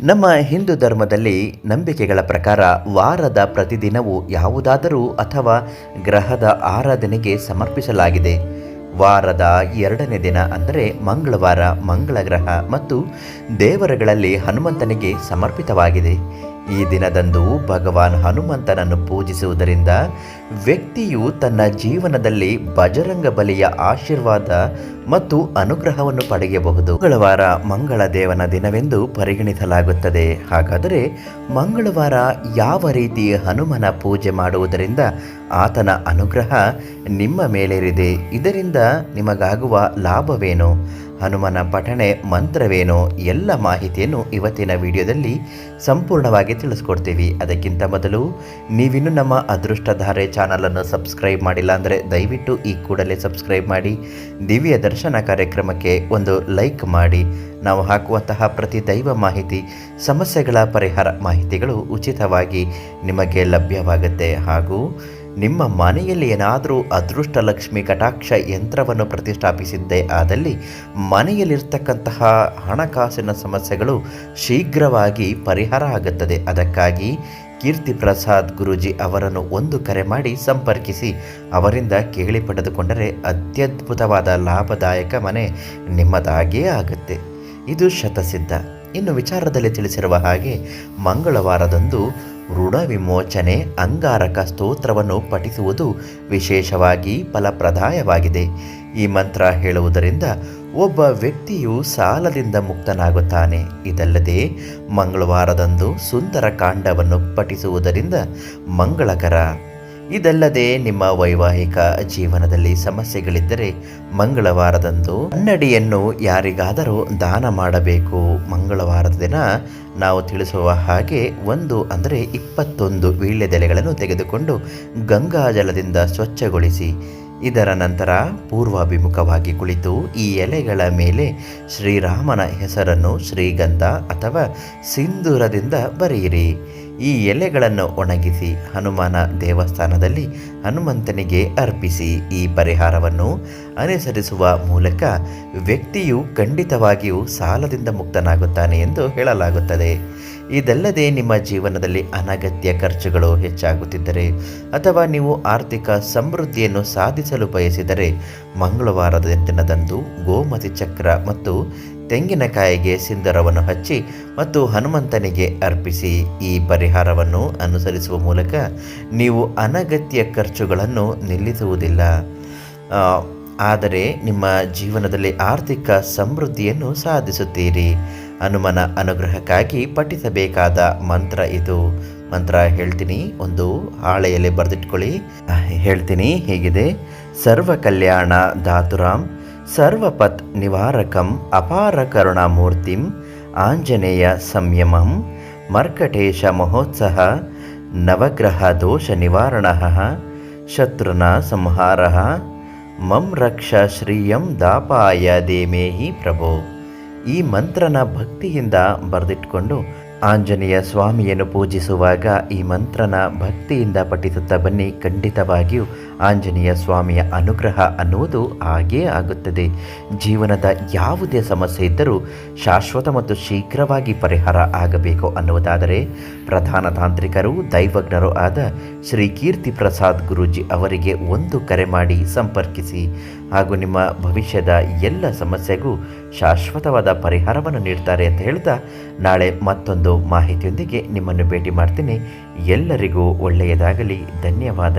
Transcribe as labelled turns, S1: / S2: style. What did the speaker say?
S1: ನಮ್ಮ ಹಿಂದೂ ಧರ್ಮದಲ್ಲಿ ನಂಬಿಕೆಗಳ ಪ್ರಕಾರ ವಾರದ ಪ್ರತಿದಿನವೂ ಯಾವುದಾದರೂ ಅಥವಾ ಗ್ರಹದ ಆರಾಧನೆಗೆ ಸಮರ್ಪಿಸಲಾಗಿದೆ. ವಾರದ ಎರಡನೇ ದಿನ ಅಂದರೆ ಮಂಗಳವಾರ ಮಂಗಳ ಗ್ರಹ ಮತ್ತು ದೇವರುಗಳಲ್ಲಿ ಹನುಮಂತನಿಗೆ ಸಮರ್ಪಿತವಾಗಿದೆ. ಈ ದಿನದಂದು ಭಗವಾನ್ ಹನುಮಂತನನ್ನು ಪೂಜಿಸುವುದರಿಂದ ವ್ಯಕ್ತಿಯು ತನ್ನ ಜೀವನದಲ್ಲಿ ಬಜರಂಗ ಬಲಿಯ ಆಶೀರ್ವಾದ ಮತ್ತು ಅನುಗ್ರಹವನ್ನು ಪಡೆಯಬಹುದು. ಮಂಗಳವಾರ ಮಂಗಳ ದೇವನ ದಿನವೆಂದು ಪರಿಗಣಿಸಲಾಗುತ್ತದೆ. ಹಾಗಾದರೆ ಮಂಗಳವಾರ ಯಾವ ರೀತಿ ಹನುಮನ ಪೂಜೆ ಮಾಡುವುದರಿಂದ ಆತನ ಅನುಗ್ರಹ ನಿಮ್ಮ ಮೇಲೇರಿದೆ ಇದರಿಂದ ನಿಮಗಾಗುವ ಲಾಭವೇನು? ಹನುಮನ ಪಠಣೆ ಮಂತ್ರವೇನೋ ಎಲ್ಲ ಮಾಹಿತಿಯನ್ನು ಇವತ್ತಿನ ವಿಡಿಯೋದಲ್ಲಿ ಸಂಪೂರ್ಣವಾಗಿ ತಿಳಿಸ್ಕೊಡ್ತೀವಿ. ಅದಕ್ಕಿಂತ ಮೊದಲು ನೀವಿನ್ನು ನಮ್ಮ ಅದೃಷ್ಟಧಾರೆ ಚಾನಲನ್ನು ಸಬ್ಸ್ಕ್ರೈಬ್ ಮಾಡಿಲ್ಲ ಅಂದರೆ ದಯವಿಟ್ಟು ಈ ಕೂಡಲೇ ಸಬ್ಸ್ಕ್ರೈಬ್ ಮಾಡಿ, ದಿವ್ಯ ದರ್ಶನ ಕಾರ್ಯಕ್ರಮಕ್ಕೆ ಒಂದು ಲೈಕ್ ಮಾಡಿ. ನಾವು ಹಾಕುವಂತಹ ಪ್ರತಿ ದೈವ ಮಾಹಿತಿ, ಸಮಸ್ಯೆಗಳ ಪರಿಹಾರ ಮಾಹಿತಿಗಳು ಉಚಿತವಾಗಿ ನಿಮಗೆ ಲಭ್ಯವಾಗುತ್ತೆ. ಹಾಗೂ ನಿಮ್ಮ ಮನೆಯಲ್ಲಿ ಏನಾದರೂ ಅದೃಷ್ಟ ಲಕ್ಷ್ಮಿ ಕಟಾಕ್ಷ ಯಂತ್ರವನ್ನು ಪ್ರತಿಷ್ಠಾಪಿಸಿದ್ದೇ ಆದಲ್ಲಿ ಮನೆಯಲ್ಲಿರ್ತಕ್ಕಂತಹ ಹಣಕಾಸಿನ ಸಮಸ್ಯೆಗಳು ಶೀಘ್ರವಾಗಿ ಪರಿಹಾರ ಆಗುತ್ತದೆ. ಅದಕ್ಕಾಗಿ ಕೀರ್ತಿ ಪ್ರಸಾದ್ ಗುರೂಜಿ ಅವರನ್ನು ಒಂದು ಕರೆ ಮಾಡಿ ಸಂಪರ್ಕಿಸಿ. ಅವರಿಂದ ಕೇಳಿ ಪಡೆದುಕೊಂಡರೆ ಅತ್ಯದ್ಭುತವಾದ ಲಾಭದಾಯಕ ಮನೆ ನಿಮ್ಮದಾಗಿಯೇ ಆಗುತ್ತೆ. ಇದು ಶತಸಿದ್ಧ. ಇನ್ನು ವಿಚಾರದಲ್ಲಿ ತಿಳಿಸಿರುವ ಹಾಗೆ ಮಂಗಳವಾರದಂದು ಋಣ ವಿಮೋಚನೆ ಅಂಗಾರಕ ಸ್ತೋತ್ರವನ್ನು ಪಠಿಸುವುದು ವಿಶೇಷವಾಗಿ ಫಲಪ್ರದಾಯವಾಗಿದೆ. ಈ ಮಂತ್ರ ಹೇಳುವುದರಿಂದ ಒಬ್ಬ ವ್ಯಕ್ತಿಯು ಸಾಲದಿಂದ ಮುಕ್ತನಾಗುತ್ತಾನೆ. ಇದಲ್ಲದೆ ಮಂಗಳವಾರದಂದು ಸುಂದರ ಕಾಂಡವನ್ನು ಪಠಿಸುವುದರಿಂದ ಮಂಗಳಕರ ಇದಲ್ಲದೆ ನಿಮ್ಮ ವೈವಾಹಿಕ ಜೀವನದಲ್ಲಿ ಸಮಸ್ಯೆಗಳಿದ್ದರೆ ಮಂಗಳವಾರದಂದು ಅನ್ನಡಿಯನ್ನು ಯಾರಿಗಾದರೂ ದಾನ ಮಾಡಬೇಕು. ಮಂಗಳವಾರದ ದಿನ ನಾವು ತಿಳಿಸುವ ಹಾಗೆ ಒಂದು ಅಂದರೆ ಇಪ್ಪತ್ತೊಂದು ವೀಳ್ಯದೆಲೆಗಳನ್ನು ತೆಗೆದುಕೊಂಡು ಗಂಗಾಜಲದಿಂದ ಸ್ವಚ್ಛಗೊಳಿಸಿ, ಇದರ ನಂತರ ಪೂರ್ವಾಭಿಮುಖವಾಗಿ ಕುಳಿತು ಈ ಎಲೆಗಳ ಮೇಲೆ ಶ್ರೀರಾಮನ ಹೆಸರನ್ನು ಶ್ರೀಗಂಧ ಅಥವಾ ಸಿಂಧೂರದಿಂದ ಬರೆಯಿರಿ. ಈ ಎಲೆಗಳನ್ನು ಒಣಗಿಸಿ ಹನುಮಾನ ದೇವಸ್ಥಾನದಲ್ಲಿ ಹನುಮಂತನಿಗೆ ಅರ್ಪಿಸಿ ಈ ಪರಿಹಾರವನ್ನು ಅನುಸರಿಸುವ ಮೂಲಕ ವ್ಯಕ್ತಿಯು ಖಂಡಿತವಾಗಿಯೂ ಸಾಲದಿಂದ ಮುಕ್ತನಾಗುತ್ತಾನೆ ಎಂದು ಹೇಳಲಾಗುತ್ತದೆ. ಇದಲ್ಲದೆ ನಿಮ್ಮ ಜೀವನದಲ್ಲಿ ಅನಗತ್ಯ ಖರ್ಚುಗಳು ಹೆಚ್ಚಾಗುತ್ತಿದ್ದರೆ ಅಥವಾ ನೀವು ಆರ್ಥಿಕ ಸಮೃದ್ಧಿಯನ್ನು ಸಾಧಿಸಲು ಬಯಸಿದರೆ ಮಂಗಳವಾರದ ದಿನದಂದು ಗೋಮತಿ ಚಕ್ರ ಮತ್ತು ತೆಂಗಿನಕಾಯಿಗೆ ಸಿಂಧರವನ್ನು ಹಚ್ಚಿ ಮತ್ತು ಹನುಮಂತನಿಗೆ ಅರ್ಪಿಸಿ ಈ ಪರಿಹಾರವನ್ನು ಅನುಸರಿಸುವ ಮೂಲಕ ನೀವು ಅನಗತ್ಯ ಖರ್ಚುಗಳನ್ನು ನಿಲ್ಲಿಸುವುದಿಲ್ಲ. ಆದರೆ ನಿಮ್ಮ ಜೀವನದಲ್ಲಿ ಆರ್ಥಿಕ ಸಮೃದ್ಧಿಯನ್ನು ಸಾಧಿಸುತ್ತೀರಿ. ಹನುಮನ ಅನುಗ್ರಹಕ್ಕಾಗಿ ಪಠಿಸಬೇಕಾದ ಮಂತ್ರ ಇದು. ಮಂತ್ರ ಹೇಳ್ತೀನಿ, ಒಂದು ಹಾಳೆಯಲ್ಲಿ ಬರೆದಿಟ್ಕೊಳ್ಳಿ. ಹೇಳ್ತೀನಿ, ಹೀಗಿದೆ. ಸರ್ವ ಕಲ್ಯಾಣ ಧಾತುರಾಮ್. ಸರ್ವಪತ್ ನಿವಾರಕಂ ಅಪಾರ ಕರುಣಾಮೂರ್ತಿಂ ಆಂಜನೇಯ ಸಂಯಮಂ ಮರ್ಕಟೇಶ ಮಹೋತ್ಸಹ ನವಗ್ರಹ ದೋಷ ನಿವಾರಣ ಶತ್ರುನ ಸಂಹಾರ ಮಂ ರಕ್ಷ ಶ್ರೀಯಂ ದಾಪಾಯ ದೇಮೇಹಿ ಪ್ರಭೋ ಈ ಮಂತ್ರನ ಭಕ್ತಿಯಿಂದ ಬರೆದಿಟ್ಕೊಂಡು ಆಂಜನೇಯ ಸ್ವಾಮಿಯನ್ನು ಪೂಜಿಸುವಾಗ ಈ ಮಂತ್ರನ ಭಕ್ತಿಯಿಂದ ಪಠಿಸುತ್ತಾ ಬನ್ನಿ. ಖಂಡಿತವಾಗಿಯೂ ಆಂಜನೇಯ ಸ್ವಾಮಿಯ ಅನುಗ್ರಹ ಅನ್ನುವುದು ಹಾಗೇ ಆಗುತ್ತದೆ. ಜೀವನದ ಯಾವುದೇ ಸಮಸ್ಯೆ ಇದ್ದರೂ ಶಾಶ್ವತ ಮತ್ತು ಶೀಘ್ರವಾಗಿ ಪರಿಹಾರ ಆಗಬೇಕು ಅನ್ನುವುದಾದರೆ ಪ್ರಧಾನ ತಾಂತ್ರಿಕರು, ದೈವಜ್ಞರು ಆದ ಶ್ರೀ ಕೀರ್ತಿ ಪ್ರಸಾದ್ ಗುರೂಜಿ ಅವರಿಗೆ ಒಂದು ಕರೆ ಮಾಡಿ ಸಂಪರ್ಕಿಸಿ. ಹಾಗೂ ನಿಮ್ಮ ಭವಿಷ್ಯದ ಎಲ್ಲ ಸಮಸ್ಯೆಗೂ ಶಾಶ್ವತವಾದ ಪರಿಹಾರವನ್ನು ನೀಡ್ತಾರೆ ಅಂತ ಹೇಳ್ತಾ ನಾಳೆ ಮತ್ತೊಂದು ಮಾಹಿತಿಯೊಂದಿಗೆ ನಿಮ್ಮನ್ನು ಭೇಟಿ ಮಾಡ್ತೀನಿ. ಎಲ್ಲರಿಗೂ ಒಳ್ಳೆಯದಾಗಲಿ. ಧನ್ಯವಾದ